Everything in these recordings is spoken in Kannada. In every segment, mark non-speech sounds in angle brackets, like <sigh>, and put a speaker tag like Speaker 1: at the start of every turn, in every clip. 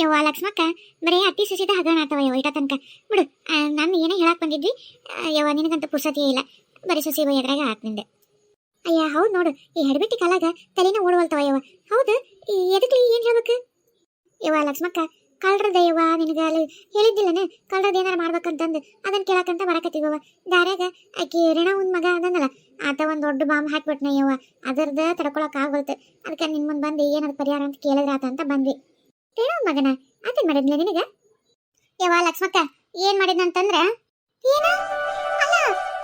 Speaker 1: ಯವ್ವ ಲಕ್ಷ್ಮಕ್ಕ, ಬರೀ ಅತ್ತಿ ಸುಸಿದ ಹಗರಣ ಆತವ ಯವ್ವ ಇಟ ತನಕ. ಬಿಡು ನಾನು ಏನೇ ಹೇಳಕ್ ಬಂದಿದ್ವಿ ಯವ್ವ ನಿನಗಂತ ಪುರ್ಸತಿಯೇ ಇಲ್ಲ. ಬರೀ ಸುಸಿ ಎದ್ರಾಗ ಆತ್ ನಿಂದೆ. ಅಯ್ಯ, ಹೌದು ನೋಡು, ಈ ಹೆಡ್ಬಿಟ್ಟಿ ಕಾಲಾಗ ತಲೆನ ಓಡವಲ್ತವ ಯವ್ವ. ಹೌದು ಎದಕ್ಲಿ ಏನ್ ಹೇಳ್ಬೇಕು? ಯವ್ವ ಲಕ್ಷ್ಮಕ್ಕ, ಕಳ್ರದ ಯವ್ವ, ನಿನಗ ಅಲ್ಲಿ ಹೇಳಿದ್ದಿಲ್ಲನ? ಕಳ್ರದ ಏನಾರ ಮಾಡ್ಬೇಕಂತಂದು ಅದನ್ನ ಕೇಳಕಂತ ಬರಕತ್ತೀವವ ದಾರ್ಯಾಗ ಆಕಿ ರೇಣ ಒಂದ್ ಮಗ ಅದನ್ನಲ್ಲ ಆತ ಒಂದು ದೊಡ್ಡ ಬಾಂಬ್ ಹಾಕ್ಬಿಟ್ನ ಯವ್ವ. ಅದರ್ದ ತಡ್ಕೊಳಕ್ ಆಗೋಲ್ತು. ಅದಕ್ಕೆ ನಿನ್ ಮುಂದೆ ಬಂದು ಏನಾದ್ರು ಪರಿಹಾರ ಅಂತ ಕೇಳಿದ್ರೆ ಆತ ಅಂತ ಬಂದ್ವಿ. ಒಂದ್ ಮಗನ? ಅದೇನ್ ಮಾಡಿದ್ಲ ನಿನಗ? ಯವ್ವ ಲಕ್ಷ್ಮಕ್ಕ, ಏನ್ ಮಾಡಿದ್ನಂತಂದ್ರ ಏನ? ಅಲ್ಲ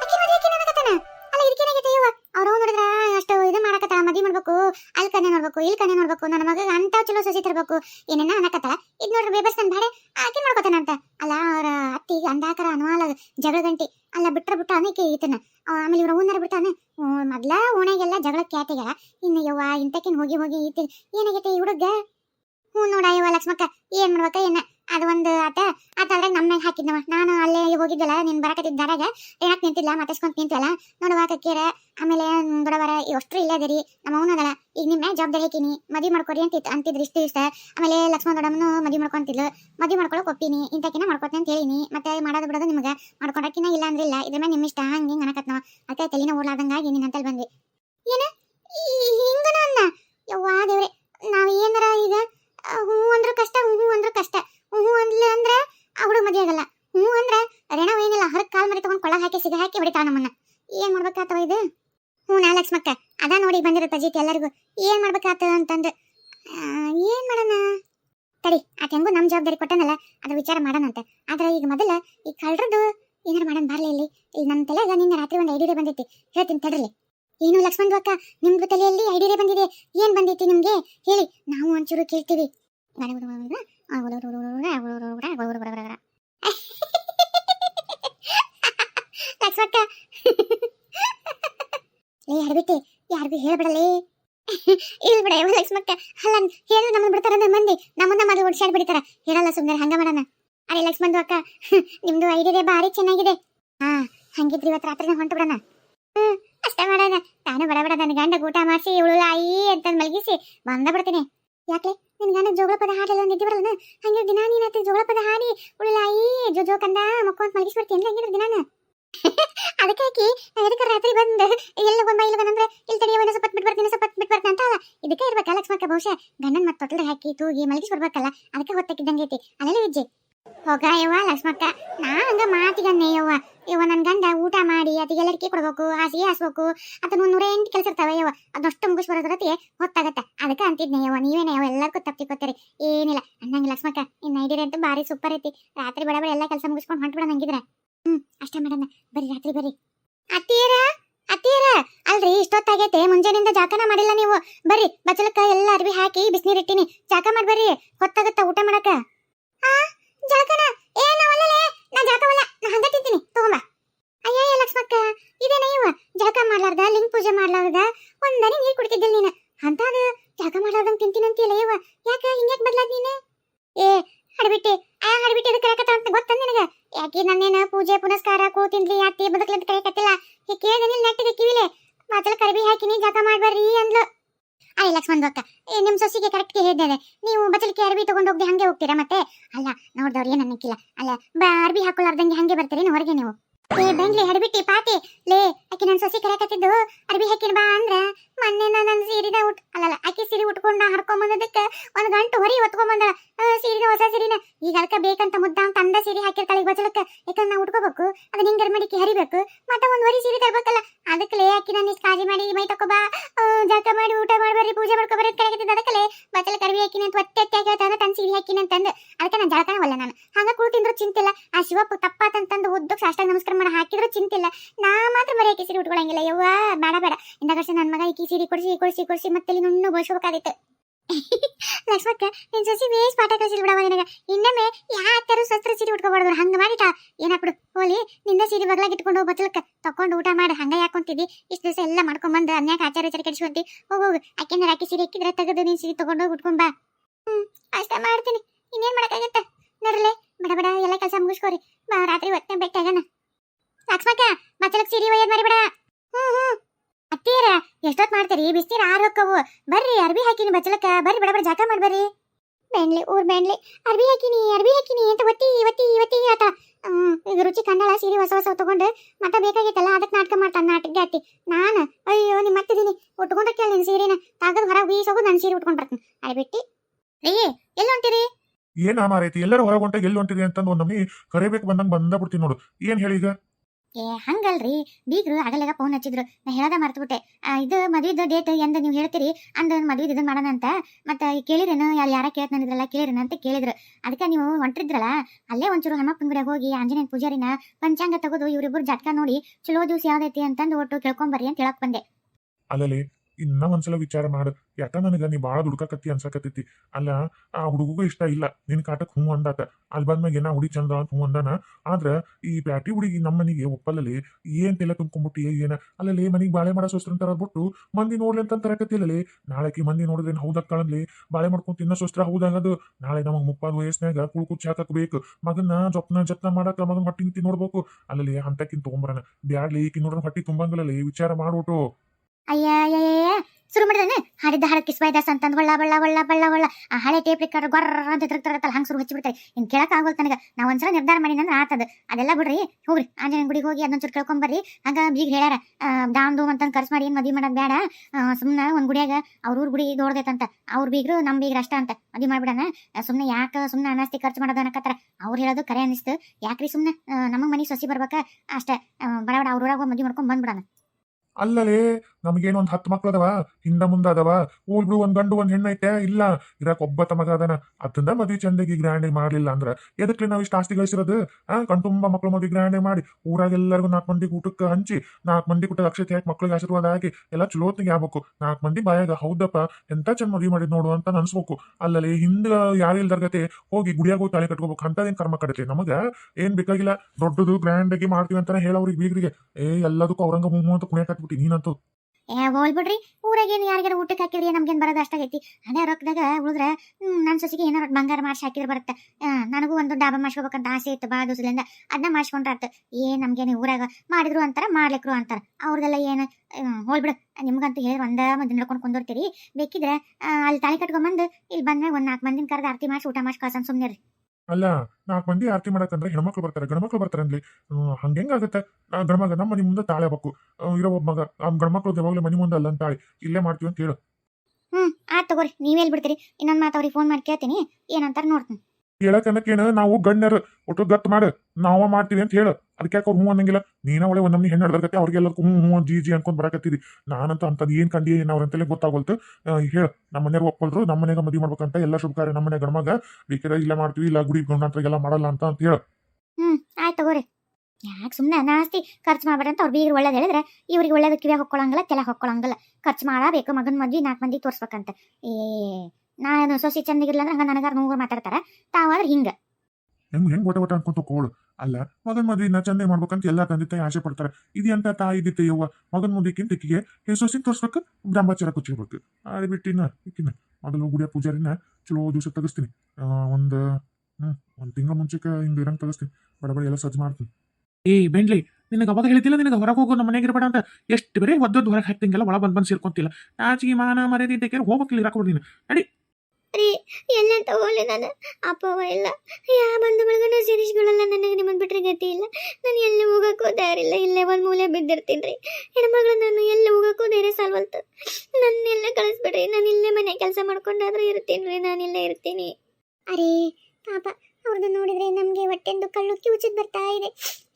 Speaker 1: ಆಕಿ ಮದ್ವೆ ಆಕಿ ನನಗತನ ಅಲ್ಲ ಇದಕ್ಕೇನಾಗೈತೆ ಯವ್ವ? ಅವ್ರ ನೋಡಿದ್ರ ಅಷ್ಟು ಇದು ಮಾಡಕತ್ತಾಳ, ಮದ್ವಿ ಮಾಡ್ಬೇಕು ಅಲ್ಲಿ ಕನ್ನೆ ನೋಡ್ಬೇಕು ಇಲ್ಲಿ ಕನ್ನೆ ನೋಡ್ಬೇಕು, ನನ್ನ ಮಗ ಅಂತ ಚಲೋ ಸಸಿ ತರ್ಬೇಕು. ಏನೇನ ಅನ್ನಕತ್ತಾಳ? ಇದ್ ನೋಡ್ರಿ ಬೇಬಸ್ ನನ್ ಬಾಡೆ, ಆಕಿ ಮಾಡ್ಕೊತಾನ ಅಂತ. ಅಲ್ಲ, ಅವ್ರ ಅತ್ತಿ, ಅಂದಾಕರ ಅನುವಾಲ ಜಗಳ ಗಂಟಿ. ಅಲ್ಲ, ಬಿಟ್ರ ಬಿಟ್ಟ ಅನ್ನಕ್ಕೆ ಈತನ. ಆಮೇಲೆ ಇವ್ರ ಊನಾರ ಬಿಡ್ತಾನೆ. ಮೊದ್ಲ ಓಣೆಗೆಲ್ಲ ಜಗಳ ಕ್ಯಾತಿಗಳ ಇನ್ನ ಯವ್ವ, ಇಂತಕಿನ್ ಹೋಗಿ ಹೋಗಿ ಈತ ಏನಾಗೈತೆ ಈ ಹುಡುಗ? ಹ್ಞೂ ನೋಡ ಲಕ್ಷ್ಮಕ್ಕ, ಏನ್ ಮಾಡ್ಬೇಕ ಏನ? ಅದು ಒಂದು ಆಟ ಆತ ಅದ್ರಾಗ ನಮ್ನಾಗ ಹಾಕಿದ್ನವ. ನಾನು ಅಲ್ಲೇ ಹೋಗಿದ್ದಲ್ಲ, ನೀನ್ ಬರಕತ್ತಿದ್ದಾರಾಗ ಏನಕ್ ನಿಂತಿಲ್ಲ ಮಾತಾಡ್ಸ್ಕೊಂತ ನಿಂತಲ್ಲ ನೋಡುವ ಕಕ್ಕೀರ ಆಮೇಲೆ ದೊಡವರ ಅಷ್ಟ್ರು ಇಲ್ಲದರಿ ನಮ್ಮ ಅವನದಲ್ಲ ಈಗ ನಿಮ್ಮ ಜವಾಬ್ದಾರಿ ಹಾಕಿನಿ, ಮದ್ವಿ ಮಾಡ್ಕೊರಿ ಅಂತ ಅಂತಿದ್ರು ಇಷ್ಟು ಇಷ್ಟ ಆಮೇಲೆ ಲಕ್ಷ್ಮಣ ದೊಡಮ್ಮನು ಮದುವೆ ಮಾಡ್ಕೊಂತಿದ್ಲು. ಮದ್ವಿ ಮಾಡ್ಕೊಳಕ್ ಒಪ್ಪಿನಿ, ಇಂತಕಿನ ಮಾಡ್ಕೊತೀನಿ ಅಂತ ಹೇಳಿನಿ. ಮತ್ತೆ ಮಾಡೋದು ಬಿಡೋದು ನಿಮ್ಗೆ. ಮಾಡ್ಕೊಂಡಕ್ಕಿನ ಇಲ್ಲ ಅಂದ್ರೆ ಇಲ್ಲ ಇದ್ರ ಮೇಲೆ ನಿಮ್ಮ ಇಷ್ಟ, ಹಂಗೆ ಹಿಂಗೆ ಅನ್ನಕತ್ ನಾವು ಅದಕ್ಕೆ ತಲೆನ ಓಡ್ಲಾರ್ದಂಗಾಗಿ ನಿನ್ನ ಅಂತಲ್ಲಿ ಬಂದ್ವಿ. ಏನ? ಹಿಂಗನ ಅನ್ನ? ಯವ್ವಾ ದೇವ್ರೆ, ನಾವು ಏನಾರ ಈಗ ಕಷ್ಟ ಹ್ಞೂ ಅಂದ್ರೆ ಕಷ್ಟ. ಹ್ಞೂ ಅಂದ್ಲ ಅಂದ್ರ ಆ ಹುಡುಗ ಮದುವೆ ಆಗಲ್ಲ. ಹ್ಞೂ ಅಂದ್ರೆ ರೇಣವ್ ಏನಿಲ್ಲ ಹೊರಗ್ ಕಾಲ್ ಮರಿ ತಗೊಂಡ್ ಕೊಳ ಹಾಕಿ ಸಿಗ ಹಾಕಿ ಹೊಡಿತಾವ ನಮ್ಮನ್ನ. ಏನ್ ಮಾಡ್ಬೇಕಾತವ ಇದು? ಹ್ಞೂ ನಾ ಲಕ್ಷ್ಮಕ್ಕ ಅದ ನೋಡಿ ಬಂದಿರತ್ತ ಜೀತಿ ಎಲ್ಲರಿಗೂ. ಏನ್ ಮಾಡ್ಬೇಕಾತ ಅಂತಂದು. ಆ, ಏನ್ ಮಾಡೋಣ? ತಡಿ ಆತ ಹೆಂಗು ನಮ್ ಜವಾಬ್ದಾರಿ ಕೊಟ್ಟನಲ್ಲ ಅದ್ರ ವಿಚಾರ ಮಾಡೋಣಂತೆ. ಆದ್ರೆ ಈಗ ಮೊದಲ ಈ ಕಳ್ರದ್ದು ಏನಾರು ಮಾಡೋಣ ಬರ್ಲಿ ಇಲ್ಲಿ ಇಲ್ಲಿ ನನ್ನ ತಲೆಗ ನಿನ್ನೆ ರಾತ್ರಿ ಒಂದು ಐಡಿಯಾ ಬಂದೈತಿ. ಹೇಳ್ತೀನಿ ತಡ್ರಿ. ಏನು ಲಕ್ಷ್ಮಣ್ ಅಕ್ಕ ನಿಮ್ದು ತಲೆಯಲ್ಲಿ ಐಡಿಯಾ ಬಂದಿದೆ. ಏನ್ ಬಂದೈತಿ ನಿಮ್ಗೆ? ಹೇಳಿ. ನಾವು ಒಂಚೂರು ಕೇಳ್ತೀವಿ. ಲೇ ಹಡ್ಬಿಟ್ಟಿ ಯಾರಿಗೂ ಹೇಳ್ಬಿಡಲೇ ಇಲ್ಲ ಬಿಡ ಯಾವ ಲಕ್ಷ್ಮಕ್ಕ ಅಲ್ಲ ಹೇಳಿ ನಮ್ಮನ್ನ ಬಿಡ್ತಾರ ಮಂದಿ ನಮ್ಮನ್ನ ಮೊದಲು ಓಡಿಸಾಡ್ ಬಿಡ್ತಾರ ಹೇಳಲ್ಲ ಸುಮ್ಮನೆ ಹಂಗ ಮಾಡೋಣ ಅರೆ ಲಕ್ಷ್ಮಣ್ ಅಕ್ಕ ನಿಮ್ದು ಐಡಿಯಾ ಭಾರಿ ಚೆನ್ನಾಗಿದೆ ಹಾ ಹಂಗಿದ್ರಿ ಇವತ್ತು ರಾತ್ರಿ ಹೊಂಟು ಬಿಡೋಣ ಹ್ಮ್ ಅಷ್ಟೇ ಮಾಡೋಣ ತಾನು ಬಡ ಬಡ ನನ್ನ ಗಂಡ ಊಟ ಮಾಡಿಸಿ ಉಳುಳಾಯಿ ಅಂತ ಮಲಗಿಸಿ ಬಂದ ಬಿಡ್ತೀನಿ ಯಾಕೆ ನಿನ್ ಗಂಡ ಜೋಗಳ ಪದ ಹಾಡಲ್ಲ ನಿದ್ದೆ ಬರಲ್ಲ ಹಂಗೆ ದಿನ ನೀನ್ ಆತ ಜೋಗಳ ಪದ ಹಾಡಿ ಉಳುಳಾಯಿ ಜೋ ಜೋ ಕಂದ ಮಕ್ಕಳು ಅಂತ ಮಲಗಿಸಿ ಬರ್ತೀನಿ ಹಂಗಿದ್ರೆ ದಿನಾನ <laughs> ಅದಕ್ಕೆ ಹಾಕಿ ಎದಕ್ಕೆ ರಾತ್ರಿ ಬಂದ ಎಲ್ಲ ಬಂದ ಇಲ್ಲ ಬಂದ್ರೆ ಇಲ್ಲಿ ತಡಿಯೋ ಒಂದು ಸ್ವಲ್ಪ ಬಿಟ್ಟು ಬರ್ತೀನಿ ಸ್ವಲ್ಪ ಬಿಟ್ಟು ಬರ್ತೀನಿ ಅಂತ ಅಲ್ಲ? ಇದಕ್ಕೆ ಇರ್ಬೇಕಲ್ಲ ಲಕ್ಷ್ಮಕ್ಕ ಬಹುಶಃ. ಗಂಡನ್ ಮತ್ತೆ ತೊಟ್ಲ ಹಾಕಿ ತೂಗಿ ಮಲಗಿಸಿ ಬರ್ಬೇಕಲ್ಲ, ಅದಕ್ಕೆ ಹೊತ್ತಕ್ಕಿದ್ದಂಗೆ ಐತಿ ವಿಜ್ಜೆ ಹೋಗ ಯವ್ವ ಲಕ್ಷ್ಮಕ್ಕ. ನಾ ಹಂಗ ಮಾತಿಗನ್ನೇ ಯವ್ವ. ಯವ್ವ ನನ್ ಗಂಡ ಊಟ ಮಾಡಿ ಅದಿಗೆ ಅಡಿಕೆ ಕೊಡ್ಬೇಕು, ಹಾಸಿಗೆ ಹಾಸ್ಬೇಕು. ಅದನ್ನ ನೂರ ಎಂಟು ಕೆಲಸ ಇರ್ತಾವೆ ಯವ್ವ. ಅದಷ್ಟು ಮುಗಿಸ್ ಬರೋದ್ರತಿ ಹೊತ್ತಾಗತ್ತೆ. ಅದಕ್ಕೆ ಅಂತಿದ್ನೆ ಯವ್ವ. ನೀವೇನೆ ಯಾವ ಎಲ್ಲರಿಗೂ ತಪ್ಪಿಕೊತ್ತೀರಿ ಏನಿಲ್ಲ. ಅನ್ನಂಗೆ ಲಕ್ಷ್ಮಕ್ಕ, ನಿನ್ನ ನೈಡಿರಿ ಅಂತ ಭಾರಿ ಸೂಪರ್ ಐತಿ. ರಾತ್ರಿ ಬಡಬಡ ಬಡ ಎಲ್ಲ ಕೆಲಸ ಮುಗಿಸ್ಕೊಂಡು ಹೊಂಟ್ಬಿಡ ನಂಗಿದ್ರೆ ಹ್ಮ್, ಅಷ್ಟೇ ಮೇಡಮ್ ಬರ್ರಿ ರಾತ್ರಿ ಬರ್ರಿ. ಅತ್ತೀರ ಅತ್ತೀರ ಅಲ್ರಿ ಇಷ್ಟೊತ್ತಾಗೈತೆ ಮುಂಜಾನಿಂದ ಜಾಕನ ಮಾಡಿಲ್ಲ ನೀವು. ಬರ್ರಿ, ಬಚ್ಚಲಕ್ಕ ಎಲ್ಲ ಅರ್ವಿ ಹಾಕಿ ಬಿಸಿನೀರ್ ಇಟ್ಟಿನಿ. ಜಾಕ ಮಾಡ್ಬರ್ರಿ ಹೊತ್ತಾಗತ್ತ ಊಟ ಮಾಡಕ ಆ? ಜಾಕನ ಏನ ಒಲ್ಲಲೆ. ನಾ ಜಾಕವಲ್ಲ ನಾ ಹಂಗ ತಿಂತೀನಿ. ತಗೊಂಬ. ಅಯ್ಯಯ್ಯ ಲಕ್ಷ್ಮಕ್ಕ. ಇದೇನ ಇವ? ಜಾಕ ಮಾಡ್ಲಾರ್ದ, ಲಿಂಗ ಪೂಜೆ ಮಾಡ್ಲಾರ್ದ? ಒಂದನಿ ನೀರ್ ಕುಡಿತಿದ್ದಿಲ್ಲ ನೀನು. ಅಂತಾದ ಜಾಕ ಮಾಡ್ಲಾರ್ದಂಗ್ ತಿಂತೀನಂತಿಲ್ಲ ಇವ ಯಾಕ ಹಿಂಗ್ಯಾಕ್ ಬದ್ಲಾದ್ ನೀನು ಏ ಹಡ್ಬಿಟ್ಟಿ ಆ ಹಡ್ಬಿಟ್ಟಿ ಇದಕ್ಕೆ ಕರೆಕತ್ತ ಅಂತ ಗೊತ್ತ ನಿನಗ ಯಾಕೆ ನನ್ನೇನ ಪೂಜೆ ಪುನಸ್ಕಾರ ಕೂತಿನ್ರಿ ಯಾತಿ ಬದುಕಲಿ ಅಂತ ಕರೆಕತ್ತಿಲ್ಲ ಈ ಕೇಳಿದ ನೆಟ್ಟಿಗೆ ಕಿವಿಲೆ ಮಾತಲ್ಲ ಕರಿಬಿ ಹಾಕಿನಿ ಜಾಕ ಮಾಡ್ಬರ್ರಿ ಅಂದ್ಲು ಅಯ್ಯ ಲಕ್ಷ್ಮಣ್ ಅಕ್ಕ ಏ ನಿಮ್ ಸೊಸಿಗೆ ಕರೆಕ್ಟ್ ಹೇಳಿದ್ದೇನೆ ನೀವು ಬಚ್ಚಲಿಕ್ಕೆ ಅರ್ಬಿ ತಗೊಂಡು ಹೋಗಿ ಹಂಗೆ ಹೋಗ್ತೀರಾ ಮತ್ತೆ ಅಲ್ಲ ನೋಡ್ದವ್ರು ಏನ್ ಅನ್ನಕ್ಕಿಲ್ಲ ಅಲ್ಲ, ಬಾ, ಅರ್ಬಿ ಹಾಕೊಳ್ಳಾರ್ದಂಗೆ ಹಂಗೆ ಬರ್ತೀರಿ ಹೊರಗೆ ನೀವು. ಏ, ಬೆಂಗ್ಲಿ, ಹಡಬಿಟ್ಟಿ, ಪಾತಿ. ಲೇ, ಆಕಿ ನನ್ ಸೊಸಿ ಕರೆಕತ್ತಿದ್ದು ಅರ್ಬಿ ಹಾಕಿನ ಬಾ ಅಂದ್ರ, ಮೊನ್ನೆ ನನ್ನ ಸೀರಿನ ಉಟ್ ಅಲ್ಲಲ್ಲ ಆಕಿ ಸೀರಿ ಉಟ್ಕೊಂಡ ಹರ್ಕೊಂಬಂದದಕ್ಕೆ ಒಂದು ಗಂಟು ಹೊರಿ ಹೊತ್ಕೊಂಬಂದ ಸೀರಿನ, ಹೊಸ ಸೀರಿನ. ಈಗ ಅದಕ್ಕ ಬೇಕಂತ ಮುದ್ದ ಅಂತ ಅಂದ ಸೀರೆ ಹಾಕಿರ್ತಾಳೆ ಈಗ ಯಾಕಂದ್ರೆ ನಾವು ಉಟ್ಕೋಬೇಕು, ಅದನ್ನ ಹಿಂಗೆ ಮಡಿಕೆ ಹರಿಬೇಕು, ಮತ್ತೆ ಒಂದ್ ಹೊರಿ ಸೀರೆ ತರಬೇಕಲ್ಲ, ಅದಕ್ಕೆ ಲೇ ಆಕಿ ನಾನು ಇಷ್ಟ್ ಕಾಳಜಿ ಮಾಡಿ ಮೈ ತಕೋ ಬಾ ಆ, ಜಳಕ ಮಾಡಿ ಊಟ ಮಾಡ್ಬರ್ರಿ ಪೂಜೆ ಮಾಡ್ಕೊ ಬರ್ರಿ ಕರೆಕತ್ತಿದ್ದ ಅದಕ್ಕಲೆ ಬಚ್ಚಲ ಕರ್ವಿ ಹಾಕಿನಿ ಅಂತ ಒತ್ತೆ ಒತ್ತೆ ಹಾಕಿ ತನ್ನ ಸೀರೆ ಹಾಕಿನಿ ಅಂತಂದು ಅದಕ್ಕೆ ನಾನು ಜಳಕನ ಒಲ್ಲ ನಾನು ಹಂಗ ಕುಳು ತಿಂದ್ರು ಚಿಂತಿಲ್ಲ ಆ ಶಿವಪ್ಪ ತಪ್ಪಾತಂತಂದು ಉದ್ದಕ್ಕೆ ಸಾಷ್ಟಾಂಗ ನಮಸ್ಕಾರ ಮಾಡಿ ಹಾಕಿದ್ರು ಚಿಂತಿಲ್ಲ ನಾ ಮಾತ್ರ ಮರಿ ಆಕಿ ಸೀರೆ ಉಟ್ಕೊಳಂಗಿಲ್ಲ ಯವ್ವ ಬೇಡ ಬೇಡ ಇಂದ ವರ್ಷ ನನ್ನ ಮಗ ಈಕಿ ಸೀರೆ ಕೊಡಿಸಿ ಕೊಡಿಸಿ ಕೊಡಿಸಿ ಮತ್ತೆ ಇಲ್ಲಿ ನುಣ್ಣು ಬಳಸ್ಬೇಕಾದಿತ್ತು ಲಕ್ಷ್ಮಕ್ಕ ನಿನ್ ಸಸಿ ವೇಸ್ ಪಾಠ ಕಳಿಸಿಲ್ ಬಿಡವ ನಿನಗ. ಇನ್ನೊಮ್ಮೆ ಯಾವ ತರ ಸಸ್ತ್ರ ಸೀರೆ ಉಟ್ಕೋಬಾರ್ದು ಹಂಗ ಮಾಡಿಟ ಏನಾಕ್ಬಿಡು ಹೋಲಿ ನಿನ್ನ ಸೀರೆ ಬಗ್ಲಾಗ ಇಟ್ಕೊಂಡು ಹೋಗಿ ಬಚ್ಚಲಕ್ಕ ತಕೊಂಡು ಊಟ ಮಾಡಿ. ಹಂಗ ಯಾಕೊಂತಿದ್ದಿ ಇಷ್ಟು ದಿವಸ ಎಲ್ಲ ಮಾಡ್ಕೊಂಡ್ ಬಂದ ಅನ್ಯಾಕ ಆಚಾರ ವಿಚಾರ ಕೆಡಿಸ್ಕೊಂತಿ ಹೋಗು ಹೋಗು. ಅಕ್ಕಿನ ರಾಕಿ ಸೀರೆ ಇಕ್ಕಿದ್ರೆ ತೆಗೆದು ನೀನ್ ಸೀರೆ ತಗೊಂಡು ಉಟ್ಕೊಂಡ್ ಬಾ. ಹ್ಮ್, ಅಷ್ಟೇ ಮಾಡ್ತೀನಿ. ಇನ್ನೇನ್ ಮಾಡಕ್ಕಾಗತ್ತ? ನಡ್ರಲೆ. ಬಡ ಬಡ, ಎಲ್ಲ ಕೆಲಸ ಮುಗಿಸ್ಕೋರಿ. ಬಾ, ರಾತ್ರಿ ಹೊತ್ತೆ ಬೆಟ್ಟ ಆಗೋಣ. ಲಕ್ಷ್ಮಕ್ಕ ಬಚ್ಚಲಕ್ ಸೀರೆ ಒಯ್ಯೋದ್ ಮರಿಬೇಡ ಹ್ಮ್ ಹ್ಮ್. ಅತ್ತೀರ ಎಷ್ಟೊತ್ ಮಾಡ್ತೀರಿ? ಬಿಸ್ತೀರ ಆರ್ ಹೊಕ್ಕವು. ಬರ್ರಿ ಅರ್ಬಿ ಹಾಕಿನಿ ಬಚ್ಚಲಕ್ಕ. ಬರ್ರಿ ಬಡ ಬಡ ಜಾಕ ಮಾಡ್ಬರ್ರಿ ಬೆಂಡ್ಲಿ ಊರ್ ಬೆಂಡ್ಲಿ ಅರ್ಬಿ ಹಾಕಿನಿ ಅರ್ಬಿ ಹಾಕಿನಿ ಅಂತ ಒತ್ತಿ ಒತ್ತಿ ಒತ್ತಿ ಆತ ಈಗ ರುಚಿ ಕಂಡಳ ಸೀರೆ ಹೊಸ ಹೊಸ ತಗೊಂಡು ಮತ್ತೆ ಬೇಕಾಗಿತ್ತಲ್ಲ ಅದಕ್ಕೆ ನಾಟಕ ಮಾಡ್ತಾನೆ ನಾಟಕ ಅತ್ತಿ. ನಾನು ಅಯ್ಯೋ ನಿಮ್ಮ ಮತ್ತಿದ್ದೀನಿ ಉಟ್ಕೊಂಡ ಕೇಳಿ ನಿನ್ ಸೀರೆನ. ತಾಗದ್ ಹೊರಗೆ ಬೀಸೋಗು ನನ್ನ ಸೀರೆ ಉಟ್ಕೊಂಡ್ ಬರ್ತೀನಿ. ಅಡ್ಬಿಟ್ಟಿ ರೀ ಎಲ್ಲಿ ಹೊಂಟಿರಿ?
Speaker 2: ಏನ್ ಆ ಮಾರೈತಿ ಎಲ್ಲರೂ ಹೊರಗೆ ಎಲ್ಲಿ ಹೊಂಟಿರಿ ಅಂತಂದು ಒಂದ್ ಕರಿಬೇಕು ಬಂದಂಗ ಬಂದ ಬಿಡ್ತೀನಿ ನೋಡು. ಏನ್ ಹೇಳಿ ಈಗ?
Speaker 1: ಏ, ಹಂಗಲ್ರಿ. ಬೀಗರು ಆಗಲೆಗ ಫೋನ್ ಹಚ್ಚಿದ್ರು. ನಾ ಹೇಳದ ಮರ್ತ್ಬಿಟ್ಟೆ. ಇದು ಮದ್ವಿದ ಡೇಟ್ ಎಂದ ನೀವು ಹೇಳ್ತೀರಿ? ಅಂದ ಮದುವೆ ಇದನ್ನ ಮಾಡೋಣ ಅಂತ. ಮತ್ತೆ ಕೇಳಿರೇನು? ಅಲ್ಲಿ ಯಾರ ಕೇಳ್ತಾನಿದ್ರಲ್ಲ ನಂದಿದ್ರಲ್ಲ ಕೇಳಿರೇನ ಅಂತ ಕೇಳಿದ್ರು. ಅದಕ್ಕೆ ನೀವು ಹೊಂಟಿದ್ರಲ್ಲ, ಅಲ್ಲೇ ಒಂಚೂರು ಹನುಮಪ್ಪನ ಗುಡಿಯಾಗ ಹೋಗಿ ಆಂಜನೇಯ ಪೂಜಾರಿನ ಪಂಚಾಂಗ ತಗೋದು ಇವ್ರಿಬ್ರು ಜಟ್ಕ ನೋಡಿ ಚಲೋ ದಿವಸ ಯಾವ್ದೈತಿ ಅಂತಂದು ಒಟ್ಟು ಕೇಳ್ಕೊಂಬರ್ರಿ ಅಂತ ಹೇಳಕ್ ಬಂದೆ.
Speaker 2: ಅಲ್ಲಲ್ಲಿ ಇನ್ನ ಒಂದ್ಸಲ ವಿಚಾರ ಮಾಡು. ಯಾಕ ನನಗ ನೀ ಬಾಳ ದುಡ್ಕಕತ್ತಿ ಅನ್ಸಕತ್ತೈತಿ. ಅಲ್ಲ, ಆ ಹುಡುಗಗೂ ಇಷ್ಟ ಇಲ್ಲ. ನಿನ್ ಕಾಟಕ್ ಹ್ಞೂ ಅಂದಾತ. ಅಲ್ಲಿ ಬಂದ್ಮ್ಯಾಗ ನಾ ಹುಡುಗಿ ಚಂದ ಅಂತ ಹ್ಞೂ ಅಂದಾನ. ಆದ್ರ ಈ ಪ್ಯಾಟಿ ಹುಡುಗಿ ನಮ್ಮ ಮನಿಗೆ ಒಪ್ಪಲ್ಲಲ್ಲಿ ಏನ್ ತೆಲ್ಲ ತುಂಬ್ಕೊಂಡ್ಬಿಟ್ಟಿ ಏನ? ಅಲ್ಲಲ್ಲಿ ಮನಿಗೆ ಬಾಳೆ ಮಾಡೋ ಸೋಸ್ತ್ರ ಬಿಟ್ಟು ಮಂದಿ ನೋಡ್ಲಿ ಅಂತ ತರಕತ್ತಿಲ್ಲಲ್ಲಿ ನಾಳೆಕಿ ಮಂದಿ ನೋಡಿದ್ರೆ ಹೌದಕ್ಕಳಲ್ಲಿ ಬಾಳೆ ಮಾಡ್ಕೊಂಡು ತಿನ್ನೋ ಸೋಸ್ತ್ರ ಹೌದಾಗದು ನಾಳೆ ನಮಗ್ ಮುಪ್ಪಾದ ವಯಸ್ಸಿನಾಗ ಕುಳ್ ಕುಚ್ಚಿ ಹಾಕಕ್ ಬೇಕು ಮಗನ ಜೊಪ್ನ ಜತ್ನ ಮಾಡಕ ಮಗನ ಹೊಟ್ಟಿ ನಿಂತಿ ನೋಡ್ಬೇಕು ಅಲ್ಲಲ್ಲಿ ಅಂತಕಿನ್ ತಗೊಂಬರನ ಬ್ಯಾಡ್ಲಿ ಈಕಿ ನೋಡ್ರ ಹೊಟ್ಟಿ ತುಂಬಂಗಲ್ಲಲ್ಲಿ ವಿಚಾರ ಮಾಡ್ಬಿಟ್ಟು
Speaker 1: ಅಯ್ಯ ಶುರು ಮಾಡಿದಾನೆ ಹಾಡಿದ್ದ ಹಾಡ ದಾಸ ಅಂತಂದು ಒಳ್ಳ ಬಳ್ಳ ಒಳ್ಳ ಬಳ್ಳ ಒಳ್ಳ ಆ ಹಳೆ ಟೇಪ್ ರಿಕಾರ್ಡ್ ಗೊರ್ರ ಅಂತ ತಿರುಗ್ತಾರತ್ತಲ್ಲ ಹಂಗೆ ಶುರು ಹಚ್ಚಿಬಿಡ್ತಾರೆ ಇನ್ ಕೇಳಕ್ ಆಗೋಲ್ ತನಗ ನಾವು ಒಂದ್ಸಲ ನಿರ್ಧಾರ ಮಾಡಿ ಅಂದ್ರೆ ಆತದ ಅದೆಲ್ಲ ಬಿಡ್ರಿ ಹೋಗ್ರಿ ಆಂಜನ ಗುಡಿಗೆ ಹೋಗಿ ಅದನ್ನ ಚೂರು ಕೇಳ್ಕೊಂಬರ್ರಿ ಹಂಗ ಬೀಗ್ ಹೇಳ್ಯಾರ ದಾಮ್ ದೂಮ್ ಅಂತ ಖರ್ಚು ಮಾಡಿ ಏನ್ ಮದುವೆ ಮಾಡೋದ್ ಬೇಡ ಸುಮ್ಮನೆ ಒಂದ್ ಗುಡಿಯಾಗ ಅವ್ರ ಊರ್ ಗುಡಿ ದೊಡ್ಡದೈತಂತ ಅವ್ರ ಬೀಗ್ರು ನಮ್ ಬೀಗ್ರ ಅಷ್ಟ ಅಂತ ಮದಿ ಮಾಡ್ಬಿಡಣ ಸುಮ್ಮನೆ ಯಾಕೆ ಸುಮ್ಮನೆ ಅನಾಸ್ತಿ ಖರ್ಚು ಮಾಡೋದು ಅನ್ನಕತ್ತಾರ ಅವ್ರು ಹೇಳೋದು ಕರೆ ಅನಿಸ್ತು ಯಾಕ್ರಿ ಸುಮ್ಮನೆ ನಮಗ್ ಮನಿ ಸೊಸಿ ಬರ್ಬೇಕ ಅಷ್ಟೇ ಬಡ ಬಡ ಅವ್ರ ಊರಾಗ ಮದ್ವಿ ಮಾಡ್ಕೊಂಡ್ ಬಂದ್ಬಿಡಣ
Speaker 2: ಅಲ್ಲಲೇ ನಮಗೇನು ಒಂದು ಹತ್ತು ಮಕ್ಳು ಅದಾವ ಹಿಂದ ಮುಂದ ಅದಾವ ಒಬ್ರು ಒಂದ್ ಗಂಡು, ಒಂದ್ ಹೆಣ್ಣು ಐತೆ ಇಲ್ಲ. ಇರಾಕ್ ಒಬ್ಬ ತಮಗ ಅದನ ಅದನ್ನ ಮದ್ವಿ ಚಂದಗಿ ಗ್ರ್ಯಾಂಡಿ ಮಾಡ್ಲಿಲ್ಲ ಅಂದ್ರ ಎದಕ್ಕೆ ನಾವು ಇಷ್ಟು ಆಸ್ತಿ ಗಳಿಸಿರೋದು? ಆ ಕಣ್ತುಂಬ ಮಕ್ಳು ಮದ್ವಿ ಗ್ರ್ಯಾಂಡಿ ಮಾಡಿ. ಊರಾಗ ಎಲ್ಲರಿಗೂ ನಾಲ್ಕು ಮಂದಿ ಊಟಕ್ಕೆ ಹಂಚಿ ನಾಲ್ಕು ಮಂದಿ ಊಟ ಅಕ್ಷತೆ ಹಾಕಿ ಮಕ್ಳಿಗೆ ಆಶೀರ್ವಾದ ಆಗಿ ಎಲ್ಲ ಚಲೋತ್ನಿಗೆ ಆಗ್ಬೇಕು. ನಾಲ್ಕು ಮಂದಿ ಬಾಯಾಗ, ಹೌದಪ್ಪ, ಎಂತ ಚಂದ ಮದ್ವಿ ಮಾಡಿದ್ ನೋಡು ಅಂತ ಅನ್ಸ್ಬೇಕು. ಅಲ್ಲಲ್ಲಿ ಹಿಂದ ಯಾರು ಇಲ್ದರ್ಗತೆ ಹೋಗಿ ಗುಡಿಯಾಗ ತಾಳಿ ಕಟ್ಕೋಬೇಕು. ಅಂತದೇನ್ ಕರ್ಮ ಕಡತೆ? ನಮಗ ಏನ್ ಬೇಕಾಗಿಲ್ಲ. ದೊಡ್ಡದು ಗ್ರ್ಯಾಂಡ್ ಆಗಿ ಮಾಡ್ತೀವಿ ಅಂತಾನೆ ಹೇಳವ್ರಿಗೆ, ಬೀಗರಿಗೆ. ಏ, ಎಲ್ಲದಕ್ಕೂ ಅವ್ರಂಗ ಹೂ ಅಂತ ಕುಣಿಯ ಕಟ್ಬಿಟ್ಟಿ, ನೀನಂತೂ.
Speaker 1: ಏ ಹೋಲ್ ಬಿಡ್ರಿ. ಊರಾಗೇನು ಯಾರಿಗಾರ ಊಟಕ್ಕೆ ಹಾಕಿದ್ರಿ ನಮ್ಗೇನು ಬರೋದು ಅಷ್ಟಾಗೈತಿ ಅದೇ ರೊಕ್ಕದಾಗ ಉಳಿದ್ರೆ ನನ್ನ ಸೊಸಿಗೆ ಏನಾರ ಬಂಗಾರ ಮಾಡಿಸಿ ಹಾಕಿದ್ರೆ ಬರುತ್ತೆ? ನನಗೂ ಒಂದು ಡಾಬಾ ಮಾಡ್ಸ್ಕೊಬೇಕಂತ ಆಸೆ ಇತ್ತು ಭಾಳ ದಿವಸದಿಂದ ಅದನ್ನ ಮಾಡ್ಸ್ಕೊಂಡ್ರೆ ಆತು ಏನ್ ನಮ್ಗೇನು ಊರಾಗ ಮಾಡಿದ್ರು ಅಂತಾರ, ಮಾಡ್ಲಿಕ್ರು ಅಂತಾರ. ಅವ್ರದೆಲ್ಲ ಏನು ಹೋಯ್ಬಿಡು ನಿಮ್ಗಂತೂ ಹೇಳಿದ್ರೆ ಒಂದ ಮಂದಿ ನಡ್ಕೊಂಡು ಕುಂದಿರ್ತೀರಿ. ಬೇಕಿದ್ರೆ ಅಲ್ಲಿ ತಾಳಿ ಕಟ್ಕೊಂಬಂದು, ಇಲ್ಲಿ ಬಂದ್ಮೇಲೆ ಒಂದು ನಾಲ್ಕು ಮಂದಿನ ಕರೆದು ಆರತಿ ಮಾಡಿಸಿ ಊಟ ಮಾಡಿಸಿ ಕಳ್ಸನ್ ಸುಮ್ಮನೆ
Speaker 2: ಅಲ್ಲ ನಾಲ್ಕು ಮಂದಿ ಆರತಿ ಮಾಡಕ್ಕಂದ್ರೆ ಹೆಣ್ಮಕ್ಳು ಬರ್ತಾರೆ, ಗಂಡ್ಮಕ್ಳು ಬರ್ತಾರೆ ಹಂಗ ಹೆಂಗಾಗುತ್ತೆ ಗಣಮಗ ನಮ್ಮ ಮನೆ ಮುಂದೆ ತಾಳೆ ಹಬ್ಬಕ್ಕು ಇರೋ ಒಬ್ಬ ಮಗ, ಆ ಗಂಡ್ಮಕ್ಳು ಯಾವಾಗಲೂ ಮನೆ ಮುಂದೆ ಅಲ್ಲ ಅಂತ ತಾಳಿ, ಇಲ್ಲೇ ಮಾಡ್ತೀವಿ ಅಂತ ಹೇಳು.
Speaker 1: ಹ್ಞೂ ಆಯ್ತು ತಗೋರಿ ನೀವೆಲ್ಲಿ ಬಿಡ್ತೀರಿ ಇನ್ನೊಂದು ಮಾತು ಅವ್ರಿಗೆ ಫೋನ್ ಮಾಡಿ ಕೇಳ್ತೀನಿ. ಏನಂತಾರ ನೋಡ್ತೀನಿ.
Speaker 2: ಹೇಳಕನಕೇನ ನಾವು ಗಣ್ಯರು. ಒಟ್ಟು ಗತ್ ಮಾಡು. ನಾವ ಮಾಡ್ತೀವಿ ಅಂತ ಹೇಳು. ಅದಕ್ಕೆ ಯಾಕೆ ಅವ್ರು ಹ್ಞೂ ಅನ್ನಂಗಿಲ್ಲ? ನೀನ ಒಳ್ಳೆ ಒಂದ್ ನಮ್ನಿ ಹೆಣ್ಣು ಹಿಡ್ದಕತ್ತೆ ಅವ್ರಿಗೆಲ್ಲರಿಗೂ ಹ್ಞೂ ಹ್ಞೂ, ಜಿ ಜಿ ಅನ್ಕೊಂಡ್ ಬರಕತ್ತೀರಿ. ನಾನಂತೂ ಅಂತದ್ ಏನ್ ಕಂಡಿ ಏನ್ ಅವ್ರಂತಲೇ ಗೊತ್ತಾಗೋಲ್ತು. ಹೇಳು, ನಮ್ಮ ಮನೆಯವ್ರು ಒಪ್ಪಲ್ರು ನಮ್ಮ ಮನೆಗೆ ಮದುವೆ ಮಾಡ್ಬೇಕಂತ ಎಲ್ಲ ಶುಭ ಕಾರ್ಯ ನಮ್ಮ ಮನೆ ಗಣಮಗ ಬೇಕಿದ್ರೆ ಇಲ್ಲ ಮಾಡ್ತೀವಿ, ಇಲ್ಲ ಗುಡಿ ಗಂಡಂತ್ರಿಗೆಲ್ಲ ಮಾಡಲ್ಲ ಅಂತ ಅಂತ ಹೇಳು.
Speaker 1: ಹ್ಮ್, ಆಯ್ತು ತಗೋರಿ. ಯಾಕೆ ಸುಮ್ಮನೆ ಅನಾಸ್ತಿ, ಖರ್ಚು ಮಾಡ್ಬೇಡ ಅಂತ ಅವ್ರು ಬೀಗ್ರು ಒಳ್ಳೇದು ಹೇಳಿದ್ರೆ ಇವ್ರಿಗೆ ಒಳ್ಳೇದು ಕಿವಿಯಾಗ ಹೊಕ್ಕೊಳಂಗಿಲ್ಲ ತಲೆ ಹೊಕ್ಕೊಳಂಗಿಲ್ಲ ಖರ್ಚು ಮಾಡಬೇಕು, ಮಗನ ಮದ್ವಿ ನಾಲ್ಕು ಮಂದಿ ತೋರ್ಸ್ಬೇಕಂತ. ಏ ನಾನು ಸೊಸಿ ಚಂದಿಗಿರ್ಲ ಅಂದ್ರೆ ಹಂಗ ನನಗಾರ ನೂರು ಮಾತಾಡ್ತಾರ. ತಾವಾದ್ರೆ ಹಿಂಗ.
Speaker 2: ಹೆಂಗ್ ಹೆಂಗ್ ಒಟ ಒಟ ಅನ್ಕೊಂತ ಕೋಳು. ಅಲ್ಲ ಮಗನ್ ಮದ್ವಿನ ಚಂದೆ ಮಾಡ್ಬೇಕಂತ ಎಲ್ಲಾ ತಂದೆ ತಾಯಿ ಆಸೆ ಪಡ್ತಾರೆ. ಇದೆಂತ ತಾಯಿ ಇದ್ದಿತ್ತೆ ಯವ್ವ. ಮಗನ್ ಮುದಿಕ್ಕಿಂತ ಇಕ್ಕಿಗೆ ಹೆಸೋಸಿನ ತೋರ್ಸ್ಬೇಕು ಬ್ರಹ್ಮಚಾರ ಕುಚ್ಚಿರ್ಬೇಕು ಅದು ಬಿಟ್ಟಿನ ಇಕ್ಕಿನ. ಮೊದಲು ಗುಡಿಯ ಪೂಜಾರಿನ ಚಲೋ ದಿವಸ ತೆಗಿಸ್ತೀನಿ. ಒಂದು ಒಂದ್ ಹ್ಮ್ ಒಂದ್ ತಿಂಗಳ ಮುಂಚೆಕ ಹಿಂಗೆ ಇರಂಗ್ ತೆಗಿಸ್ತೀನಿ. ಬಡ ಬಡ ಎಲ್ಲ ಸಜ್ಜು ಮಾಡ್ತೀನಿ.
Speaker 3: ಏ ಬೆಂಡ್ಲಿ ನಿನಗೆ ಅವಾಗ ಹೇಳ್ತಿಲ್ಲ ನಿನಗೆ ಹೊರಗೆ ಹೋಗೋ ನಮ್ಮ ಮನೆಗೆ ಇರಬೇಡ ಅಂತ. ಎಷ್ಟು ಬೇರೆ ಒದ್ದೊದ್ದು ಹೊರಗೆ ಹಾಕ್ತಿಂಗೆಲ್ಲ ಒಳ ಬಂದು ಬಂದು ಸೇರ್ಕೊಂತಿಲ್ಲ. ನಾಚಿಗೆ ಮಾನ ಮರ್ಯಾದೆ ಇದ್ದಕ್ಕೆ ಹೋಗ್ಬೇಕಿಲ್ಲ ಇರಾಕೊಡ್ತೀನಿ
Speaker 1: ರೀ ಎಲ್ಲ ತಗೋಲಿ ನಾನು. ಅಪ್ಪವ ಇಲ್ಲ. ಯಾ ಬಂದು ಬೆಳಗನ ಸಿರಿಸ್ಗಳೆಲ್ಲ ನನಗೆ ನಿಮ್ಮನ್ನು ಬಿಟ್ಟರೆ ಗತಿ ಇಲ್ಲ. ನಾನು ಎಲ್ಲಿ ಹೋಗೋಕ್ಕೂ ದಾರಿಲ್ಲ ಇಲ್ಲೇ ಒಂದು ಮೂಲೆ ಬಿದ್ದಿರ್ತೀನಿ ರೀ. ಹೆಣ್ಮಗಳು ನಾನು ಎಲ್ಲಿ ಹೋಗೋಕ್ಕೂ ಧೈರ್ಯ ಸಾಲ್ವಲ್ತು ನನ್ನ ಎಲ್ಲ ಕಳಿಸ್ಬಿಡ್ರಿ. ನಾನು ಇಲ್ಲೇ ಮನೆ ಕೆಲಸ ಮಾಡ್ಕೊಂಡಾದ್ರೂ ಇರ್ತೀನಿ ರೀ. ನಾನು ಇಲ್ಲೇ ಇರ್ತೀನಿ. ಅರೇ, ಪಾಪ ಅವ್ರದ್ದು ನೋಡಿದ್ರೆ ನಮಗೆ ಹೊಟ್ಟೆಂದು ಕಳ್ಳು ಕಿವುಚದ್ ಬರ್ತಾ ಇದೆ.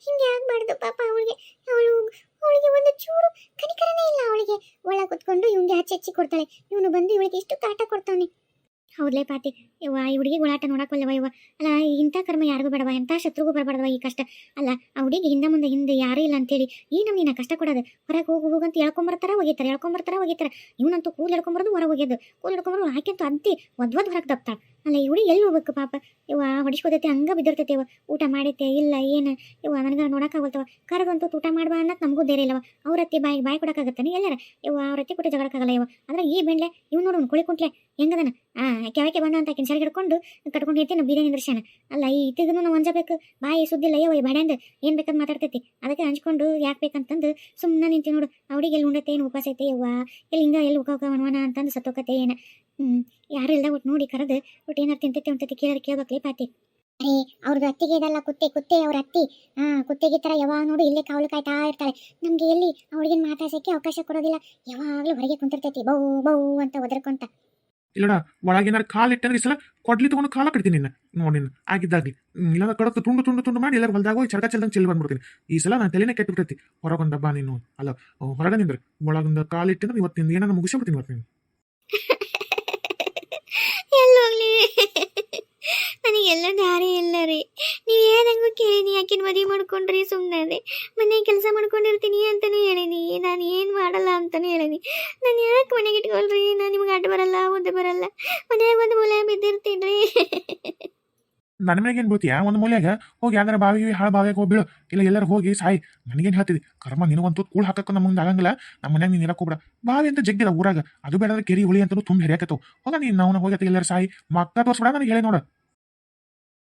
Speaker 1: ಹಿಂಗೆ ಆಗ್ಬಾರ್ದು ಪಾಪ ಅವಳಿಗೆ. ಅವಳು, ಅವಳಿಗೆ ಒಂದು ಚೂರು ಕನಿಕರನೇ ಇಲ್ಲ ಅವಳಿಗೆ. ಒಳ ಕುತ್ಕೊಂಡು ಇವನಿಗೆ ಹಚ್ಚಿ ಹಚ್ಚಿ ಕೊಡ್ತಾಳೆ. ಇವನು ಬಂದು ಇವಳಿಗೆ ಎಷ್ಟು ಕಾಟ ಕೊಡ್ತಾನೆ. ಹೌದ್ಲೇ ಪಾತಿ. ಇವ ಈ ಹುಡುಗಿ ಗುಳಾಟ ನೋಡಕ್ಕಲ್ಲವ ಇವ ಅಲ್ಲ, ಇಂಥ ಕರ್ಮ ಯಾರಿಗೂ ಬೇಡವ ಎಂಥ ಶತ್ರುಗೂ ಬರಬಾರ್ದವ ಈ ಕಷ್ಟ. ಅಲ್ಲ, ಆ ಹುಡುಗಿ ಹಿಂದೆ ಮುಂದೆ ಹಿಂದೆ ಯಾರೂ ಇಲ್ಲ ಅಂತೇಳಿ. ಈ ನಮ್ನಿನ ಕಷ್ಟ ಕೊಡೋದು. ಹೊರಗೆ ಹೋಗು ಹೋಗಂತ ಹೇಳ್ಕೊಂಬರ್ತಾರ, ಒಗಿತಾರೆ ಹೇಳ್ಕೊಂಬರ್ತಾರ, ಒಗಿತಾರೆ. ಇವನಂತೂ ಕೂಲ್ ಹಿಡ್ಕೊಂಬರೋದು, ಹೊರಗೆ ಹೋಗ್ಯದು ಕೂದಲು ಹಿಡ್ಕೊಂಬರೋದು ಹಾಕಿಂತ ಅಂತಿ ಒದ್ವದ್ ಹೊರಗೆ ದಪ್ತಾಳ ಅಲ್ಲ ಈ ಎಲ್ಲಿ ಹೋಗ್ಬೇಕು ಪಾಪ? ಇವ ಹೊಡಿಸ್ಕೋತೈತೆ, ಹಂಗ ಬಿದ್ದಿರ್ತೈತೆ ಇವ ಊಟ ಮಾಡೈತೆ, ಇಲ್ಲ, ಏನು? ಇವ ನನಗೆ ನೋಡೋಕ್ಕಾಗಲ್ತವ ಕರಗಂತೂ ಊಟ ಮಾಡ್ಬಾ ಅನ್ನೋದು ನಮಗೂ ಧೈರ್ಯ ಇಲ್ಲವ ಅವ್ರ ಅತ್ತಿ ಬಾಯಿ ಬಾಯಿ ಕೊಡೋಕ್ಕಾಗತ್ತಾನೆ? ಎಲ್ಲಾರ? ಇವ ಅವ್ರ ಅತ್ತಿ ಕೊಟ್ಟು ಜಗಳಕ್ಕಾಗಲ್ಲ ಇವ ಅಂದ್ರೆ ಈ ಬೆಂಡ್ಲೆ ಇವ್ ನೋಡು ಕುಳಿ ಕುಂಟ್ಲೆ, ಹೆಂಗದನ? ಆ ಕೆಳಕ್ಕೆ ಬಂದ ಅಂತ ಕಿನ್ಸರ್ ಹಿಡ್ಕೊಂಡು ಕಟ್ಕೊಂಡು ಹೇಳ್ತೀನಿ ಬೀದೇ ನಿಂದ್ರಶಾನ ಅಲ್ಲ, ಈ ಇತ್ತಿಗೂ ನಾವು ಅಂಜಬೇಕು ಬಾಯಿ ಸುದ್ದಿಲ್ಲ ಅಯ್ಯೋ ಈ ಬಾಡ್ಯಾಂದು ಏನ್ ಬೇಕಂತ ಮಾತಾಡ್ತೈತಿ? ಅದಕ್ಕೆ ಹಂಚ್ಕೊಂಡು ಯಾಕೆ ಬೇಕಂತಂದು ಸುಮ್ಮನೆ ನಿಂತಿ ನೋಡು. ಅವಡಿ ಎಲ್ಲಿ ಉಂಡತ್ತೆ ಏನು ಉಪವಾಸ ಐತೆ ಯವ್ವ? ಎಲ್ಲಿ ಹಿಂಗೆ, ಎಲ್ಲಿ ಉಕ್ಕ ವನವನ ಅಂತಂದು ಸತ್ತೋಕತೆ ಏನ?
Speaker 3: ಯಾರು ಇಲ್ದ ಒಟ್ಟು ನೋಡಿ ಕರೆದು ಒಟ್ಟು ಏನಾರು ತಿಂತೈತಿ ಅಂತ ಕೇಳಿ ಕೇಳ್ಬೇಕ್ಲಿ ಪಾತಿ. ಅರೇ ಅವ್ರದ್ದು ಅತ್ತಿಗೆ ಇದಲ್ಲ ಕುತ್ತೆ ಕುತ್ತೆ ಅವ್ರ ಅತ್ತಿ. ಹಾಂ ಕುತ್ತೆಗೆ ಥರ ಯಾವಾಗ ನೋಡು ಇಲ್ಲೇ ಕಾವಲು ಕಾಯ್ತಾ ಇರ್ತಾಳೆ. ನಮಗೆ ಎಲ್ಲಿ ಅವಳಿಗೆ ಮಾತಾಡ್ಸೋಕ್ಕೆ ಅವಕಾಶ ಕೊಡೋದಿಲ್ಲ. ಯಾವಾಗಲೂ ಹೊರಗೆ ಕುಂತಿರ್ತೈತಿ ಬೌ ಬೌ ಅಂತ ಒದರ್ಕೊಂತ.
Speaker 2: ಇಲ್ಲಡ ಒಳಗೇನಾರು ಕಾಲು ಇಟ್ಟಂದ್ರೆ ಈ ಸಲ ಕೊಡ್ಲಿ ತಗೊಂಡು ಕಾಲ ಕಟ್ತೀನಿ ನಿನ್ನ. ನೋಡಿ ನಿನ್ನ ಇಲ್ಲ ಇಲ್ಲಾಂದ್ರೆ ತುಂಡು ತುಂಡು ತುಂಡು ಮಾಡಿ ಎಲ್ಲರೂ ಹೊಲ್ದಾಗ ಹೋಗಿ ಚರ್ಕ ಚೆಲ್ದಂಗೆ ಚೆಲ್ಲಿ ಬಂದ್ಬಿಡ್ತೀನಿ. ಈ ಸಲ ನಾನು ತಲೆನೇ ಕೆಟ್ಟು ಬಿಟ್ಟೈತಿ ಹೊರಗೊಂದ ಬಾ ನೀನು. ಅಲ್ಲ ಹೊರಗೆ ನಿಂದ್ರೆ. ಒಳಗೊಂದು ಕಾಲು ಇಟ್ಟಂದ್ರೆ ಇವತ್ತಿನ ಏನಾರು ಮುಗಿಸ್ಬಿಡ್ತೀನಿ ಇವತ್ತು ನೀನು
Speaker 3: ನನಗೆಲ್ಲ ದಾರಿ ಇಲ್ಲ ರೀ ನೀವು ಹೇಳ್ದಂಗೂ ಕೇಳಿನಿ ಯಾಕಿನ ಮದುವೆ ಮಾಡ್ಕೊಂಡ್ರಿ ಸುಮ್ಮನೆ ಅದೇ ಮನೆ ಕೆಲಸ ಮಾಡ್ಕೊಂಡಿರ್ತೀನಿ ಅಂತಲೂ ಹೇಳಿನಿ. ನಾನು ಏನು ಮಾಡಲ್ಲ ಅಂತಲೂ ಹೇಳಿನಿ. ನಾನು ಯಾಕೆ ಮನೆಗೆ ಇಟ್ಕೊಳ್ರಿ? ನಾನು ನಿಮ್ಗೆ ಅಡ್ಡ ಬರಲ್ಲ ಮುದ್ದೆ ಬರಲ್ಲ. ಮನೆಯಾಗ ಒಂದು ಮೂಲೆ ಬಿದ್ದಿರ್ತೀನಿ ರೀ
Speaker 2: ನನ್ನ ಮನೆಗೆ ಏನು ಬೀಳ್ತೀಯ ಒಂದು ಮೂಲೆಯಾಗ ಹೋಗಿ ಯಾವ್ದಾರ ಬಾವಿ, ಹಾಳು ಬಾವಿಯಾಗ ಹೋಗಿ ಬೀಳು. ಇಲ್ಲ ಎಲ್ಲರೂ ಹೋಗಿ ಸಾಯಿ. ನನಗೇನು ಹೇಳ್ತಿದ್ದಿ ಕರ್ಮ ನಿನಗಂತೂ ಕೂಳ್ ಹಾಕಕ್ಕೆ ನಮ್ಮ ಮುಂದೆ ಆಗಂಗಿಲ್ಲ. ನಮ್ಮ ಮನ್ಯಾಗ ನೀನು ಇರಕ್ಕೆ ಹೋಗ್ಬೇಡ. ಬಾವಿ ಅಂತ ಜಗ್ಗಿದ ಊರಾಗ. ಅದು ಬೇಡ ಕೆರಿ, ಹುಳಿ ಅಂತಲೂ ತುಂಬ ಹೆರಿಯಾಕತ್ತವು. ಹೋಗ ನೀನು, ನಾವು ಹೋಗಿ ಎಲ್ಲರೂ ಸಾಯಿ. ಮಕ್ಕ ತೋರಿಸ್ಬೇಡ ನನಗೆ ಹೇಳಿ ನೋಡ.